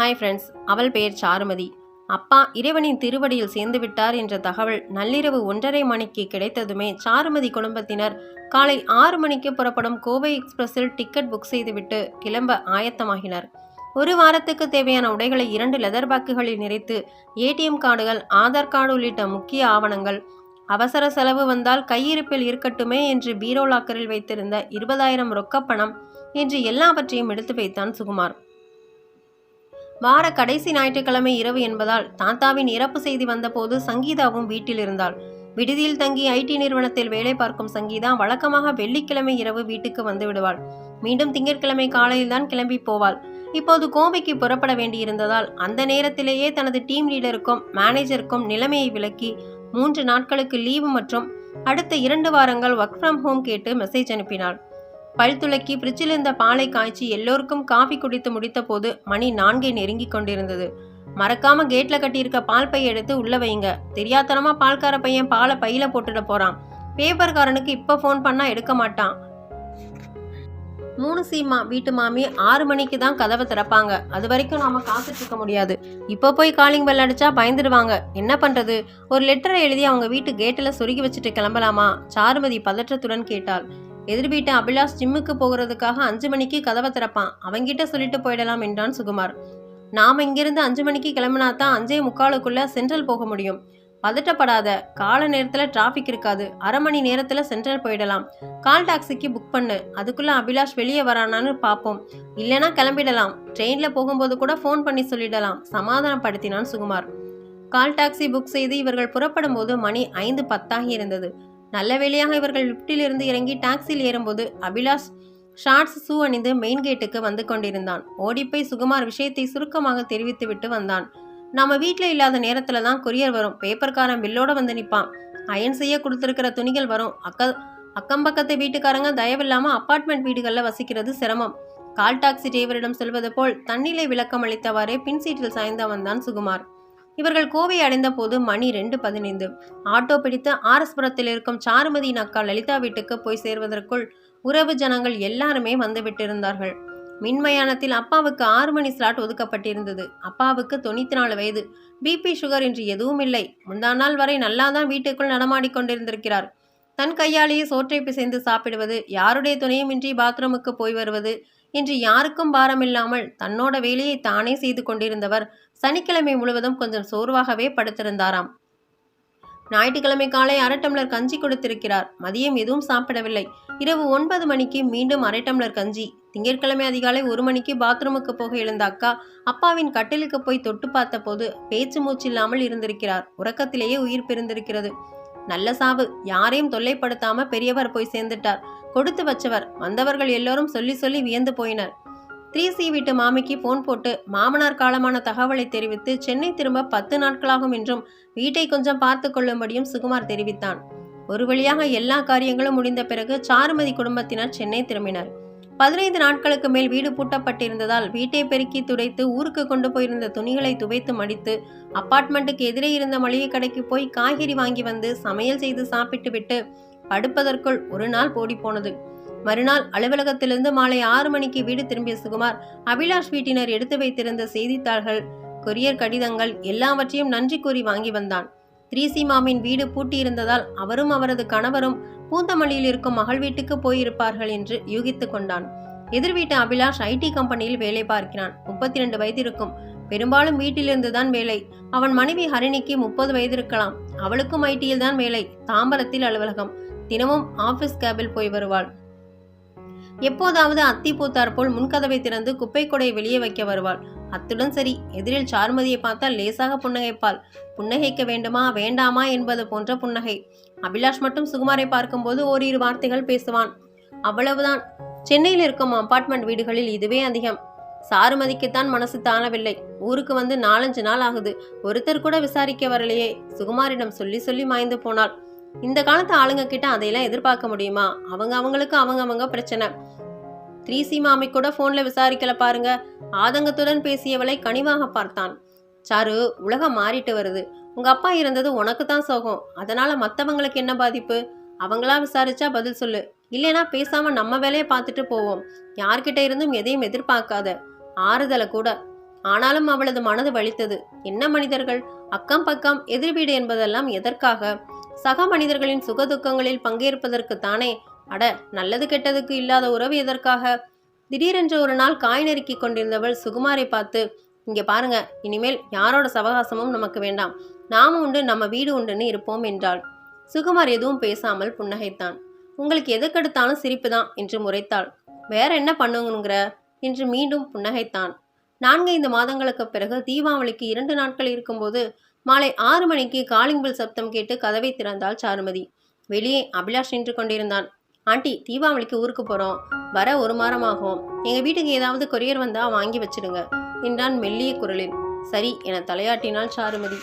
Hi friends அவள் பெயர் சாருமதி. அப்பா இறைவனின் திருவடியில் சேர்ந்து விட்டார் என்ற தகவல் நள்ளிரவு ஒன்றரை மணிக்கு கிடைத்ததுமே சாருமதி குடும்பத்தினர் காலை ஆறு மணிக்கு புறப்படும் கோவை எக்ஸ்பிரஸில் டிக்கெட் புக் செய்துவிட்டு கிளம்ப ஆயத்தமாகினர். ஒரு வாரத்துக்கு தேவையான உடைகளை இரண்டு லெதர் பேக்குகளில் நிறைத்து ஏடிஎம் கார்டுகள் ஆதார் கார்டு உள்ளிட்ட முக்கிய ஆவணங்கள் அவசர செலவு வந்தால் கையிருப்பில் இருக்கட்டுமே என்று பீரோ லாக்கரில் வைத்திருந்த இருபதாயிரம் ரொக்கப்பணம் என்று எல்லாவற்றையும் எடுத்து வைத்தான் சுகுமார். வார கடைசி ஞாயிற்றுக்கிழமை இரவு என்பதால் தாத்தாவின் இறப்பு செய்தி வந்தபோது சங்கீதாவும் வீட்டில் இருந்தாள் விடுதியில் தங்கி ஐடி நிறுவனத்தில் வேலை பார்க்கும் சங்கீதா வழக்கமாக வெள்ளிக்கிழமை இரவு வீட்டுக்கு வந்து விடுவாள் மீண்டும் திங்கட்கிழமை காலையில்தான் கிளம்பி போவாள். இப்போது கோவைக்கு புறப்பட வேண்டியிருந்ததால் அந்த நேரத்திலேயே தனது டீம் லீடருக்கும் மேனேஜருக்கும் நிலைமையை விளக்கி மூன்று நாட்களுக்கு லீவு மற்றும் அடுத்த இரண்டு வாரங்கள் ஒர்க் ஃப்ரம் ஹோம் கேட்டு மெசேஜ் அனுப்பினாள். பல் துளக்கி ஃப்ரிட்ஜில் இருந்த பாலை காய்ச்சி எல்லோருக்கும் காஃபி குடித்து முடித்த போது மணி நான்கை நெருங்கி கொண்டிருந்தது. மறக்காம கேட்ல கட்டியிருக்க பால் பையை எடுத்து உள்ள வைங்க. தெரியாதனமா பால்கார பையன் பாலை பையில போட்டுட போறான். பேப்பர்காரனுக்கு இப்ப ஃபோன் பண்ணா எடுக்க மாட்டான். மூணு சீமா வீட்டு மாமி ஆறு மணிக்கு தான் கதவை திறப்பாங்க. அது வரைக்கும் நாம காத்துட்டு இருக்க முடியாது. இப்போ போய் காலிங் பெல் அடிச்சா பயந்துடுவாங்க. என்ன பண்றது? ஒரு லெட்டரை எழுதி அவங்க வீட்டு கேட்டில் சொருகி வச்சுட்டு கிளம்பலாமா? சாருமதி பதற்றத்துடன் கேட்டாள். எதிர் வீட்டு அபிலாஷ் ஜிம்முக்கு போகிறதுக்காக அஞ்சு மணிக்கு கதவை திறப்பான். அவங்கிட்ட சொல்லிட்டு போயிடலாம் என்றான் சுகுமார். நாம் இங்கிருந்து அஞ்சு மணிக்கு கிளம்பினா தான் அஞ்சே முக்காலுக்குள்ள சென்ட்ரல் போக முடியும். பதட்டப்படாத. கால நேரத்தில் டிராஃபிக் இருக்காது. அரை மணி நேரத்தில் சென்ட்ரல் போயிடலாம். கால் டாக்ஸிக்கு புக் பண்ணு. அதுக்குள்ள அபிலாஷ் வெளியே வரானான்னு பார்ப்போம் இல்லைனா கிளம்பிடலாம். ட்ரெயினில் போகும்போது கூட ஃபோன் பண்ணி சொல்லிடலாம். சமாதானப்படுத்தினான் சுகுமார். கால் டாக்ஸி புக் செய்து இவர்கள் புறப்படும் போது மணி ஐந்து பத்தாகி இருந்தது. நல்ல வேளையாக இவர்கள் லிப்டில் இருந்து இறங்கி டாக்ஸியில் ஏறும்போது அபிலாஷ் ஷார்ட்ஸ் ஷூ அணிந்து மெயின் கேட்டுக்கு வந்து கொண்டிருந்தான். ஓடிப்போய் சுகுமார் விஷயத்தை சுருக்கமாக தெரிவித்துவிட்டு வந்தான். நம்ம வீட்டில் இல்லாத நேரத்தில் தான் கொரியர் வரும். பேப்பர்காரன் பில்லோட வந்து நிற்பான் அயன் செய்ய கொடுத்துருக்கிற துணிகள் வரும். அக்க அக்கம் பக்கத்து வீட்டுக்காரங்க தயவில்லாமல் அப்பார்ட்மெண்ட் வீடுகளில் வசிக்கிறது சிரமம். கால் டாக்ஸி டிரைவரிடம் சொல்வது போல் தன்னிலை விளக்கம் அளித்தவாறே பின் சீட்டில் சாய்ந்த வந்தான் சுகுமார். இவர்கள் கோவை அடைந்த போது மணி ரெண்டு பதினைந்து. ஆட்டோ பிடித்து ஆர்எஸ்புரத்தில் இருக்கும் சாருமதியின் அக்கா லலிதா வீட்டுக்கு போய் சேர்வதற்குள் உறவு ஜனங்கள் எல்லாருமே வந்துவிட்டிருந்தார்கள் மின்மயானத்தில் அப்பாவுக்கு ஆறு மணி ஸ்லாட் ஒதுக்கப்பட்டிருந்தது. அப்பாவுக்கு தொண்ணூத்தி நாலு வயது. பிபி சுகர் என்று எதுவும் இல்லை. முந்தா நாள் வரை நல்லாதான் வீட்டுக்குள் நடமாடிக்கொண்டிருந்திருக்கிறார் தன் கையாலேயே சோற்றை பிசைந்து சாப்பிடுவது யாருடைய துணையுமின்றி பாத்ரூமுக்கு போய் வருவது இன்று யாருக்கும் பாரமில்லாமல் தன்னோட வேலையை தானே செய்து கொண்டிருந்தவர் சனிக்கிழமை முழுவதும் கொஞ்சம் சோர்வாகவே படுத்திருந்தாராம். ஞாயிற்றுக்கிழமை காலை அரை டம்ளர் கஞ்சி கொடுத்திருக்கிறார். மதியம் எதுவும் சாப்பிடவில்லை. இரவு ஒன்பது மணிக்கு மீண்டும் அரை டம்ளர் கஞ்சி. திங்கட்கிழமை அதிகாலை ஒரு மணிக்கு பாத்ரூமுக்கு போக எழுந்த அக்கா அப்பாவின் கட்டிலுக்கு போய் தொட்டு பார்த்தபோது பேச்சு மூச்சு இல்லாமல் இருந்திருக்கிறார். உறக்கத்திலேயே உயிர் பிரிந்திருக்கிறது. நல்ல சாவு. யாரையும் தொல்லைப்படுத்தாம பெரியவர் போய் சேர்ந்துட்டார். கொடுத்து வச்சவர். வந்தவர்கள் எல்லோரும் சொல்லி சொல்லி வியந்து போயினர். த்ரீ சி வீட்டு மாமிக்கு போன் போட்டு மாமனார் காலமான தகவலை தெரிவித்து சென்னை திரும்ப பத்து நாட்களாகும் என்றும் வீட்டை கொஞ்சம் பார்த்து கொள்ளும்படியும் சுகுமார் தெரிவித்தான். ஒரு வழியாக எல்லா காரியங்களும் முடிந்த பிறகு சாருமதி குடும்பத்தினர் சென்னை திரும்பினர். பதினைந்து நாட்களுக்கு மேல் வீடு பூட்டப்பட்டிருந்ததால் வீட்டை பெருக்கி துடைத்து ஊருக்கு கொண்டு போயிருந்த துணிகளை துவைத்து மடித்து அப்பார்ட்மெண்ட்டுக்கு எதிரே இருந்த மளிகை கடைக்கு போய் காய்கறி வாங்கி வந்து சமையல் செய்து சாப்பிட்டு விட்டு படுப்பதற்குள் ஒரு நாள் ஓடிப்போனது போனது. மறுநாள் அலுவலகத்திலிருந்து மாலை ஆறு மணிக்கு வீடு திரும்பிய சுகுமார் அபிலாஷ் வீட்டினர் எடுத்து வைத்திருந்த செய்தித்தாள்கள் கொரியர் கடிதங்கள் எல்லாவற்றையும் நன்றி கூறி வாங்கி வந்தான். த்ரீசி மாமின் வீடு பூட்டியிருந்ததால் அவரும் அவரது கணவரும் பூந்தமல்லியில் இருக்கும் மகள் வீட்டுக்கு போயிருப்பார்கள் என்று யூகித்து கொண்டான். எதிர் வீட்டு அபிலாஷ் ஐடி கம்பெனியில் வேலை பார்க்கிறான். முப்பத்தி ரெண்டு வயது இருக்கும் பெரும்பாலும் வீட்டிலிருந்து தான் வேலை. அவன் மனைவி ஹரிணிக்கு முப்பது வயது இருக்கலாம் அவளுக்கும் ஐடியில் தான் வேலை. தாம்பரத்தில் அலுவலகம். தினமும் ஆபீஸ் கேபில் போய் வருவாள். எப்போதாவது அத்தி பூத்தார் போல் முன்கதவை திறந்து குப்பை கொடை வெளியே வைக்க வருவாள். அத்துடன் சரி. எதிரில் சாருமதியை பார்த்தால் லேசாக புன்னகைப்பாள். புன்னகைக்க வேண்டுமா வேண்டாமா என்பது போன்ற புன்னகை. அபிலாஷ் மட்டும் சுகுமாரை பார்க்கும்போது ஓரிரு வார்த்தைகள் பேசுவான். அவ்வளவுதான். சென்னையில் இருக்கும் அப்பார்ட்மெண்ட் வீடுகளில் இதுவே அதிகம். சாருமதிக்குத்தான் மனசு தானவில்லை. ஊருக்கு வந்து நாலஞ்சு நாள் ஆகுது. ஒருத்தர் கூட விசாரிக்க வரலையே. சுகுமாரிடம் சொல்லி சொல்லி மாய்ந்து போனாள். இந்த காலத்து ஆளுங்க கிட்ட அதையெல்லாம் எதிர்பார்க்க முடியுமா? அவங்க அவங்களுக்கு அவங்க அவங்க பிரச்சனை. த்ரீசி மாமி கூட போன்ல விசாரிக்கல பாருங்க. ஆதங்கத்துடன் பேசியவளை கனிவாக பார்த்தான். சாரு உலகம் மாறிட்டு வருது. உங்க அப்பா இருந்தது உனக்கு தான் சோகம். அதனால மத்தவங்களுக்கு என்ன பாதிப்பு? அவங்களா விசாரிச்சா பதில் சொல்லு. இல்லைனா பேசாம நம்ம வேலையை பார்த்துட்டு போவோம். யார்கிட்ட இருந்தும் எதையும் எதிர்பார்க்காத. ஆறுதலை கூட. ஆனாலும் அவளது மனது வலித்தது. என்ன மனிதர்கள்? அக்கம் பக்கம் எதிர் வீடு என்பதெல்லாம் எதற்காக? சக மனிதர்களின் சுகதுக்கங்களில் பங்கேற்பதற்குத்தானே அட நல்லது கெட்டதுக்கு இல்லாத உறவு எதற்காக? திடீரென்று ஒரு நாள் காய் நெருக்கி கொண்டிருந்தவள் சுகுமாரை பார்த்து இங்க பாருங்க இனிமேல் யாரோட சவகாசமும் நமக்கு வேண்டாம். நாம உண்டு நம்ம வீடு உண்டுன்னு இருப்போம் என்றாள். சுகுமார் எதுவும் பேசாமல் புன்னகைத்தான். உங்களுக்கு எதுக்கெடுத்தாலும் சிரிப்பு தான் என்று முறைத்தாள். வேற என்ன பண்ணுங்கிற என்று மீண்டும் புன்னகைத்தான். நான்கைந்து மாதங்களுக்கு பிறகு தீபாவளிக்கு இரண்டு நாட்கள் இருக்கும்போது மாலை ஆறு மணிக்கு காலிங் பில் சப்தம் கேட்டு கதவை திறந்தாள் சாருமதி. வெளியே அபிலாஷ் நின்று கொண்டிருந்தான். ஆண்டி தீபாவளிக்கு ஊருக்கு போகிறோம் வர ஒரு மாதம் ஆகும். எங்கள் வீட்டுக்கு ஏதாவது கொரியர் வந்தால் வாங்கி வச்சிடுங்க. என்றான் மெல்லிய குரலில். சரி என தலையாட்டினாள் சாருமதி.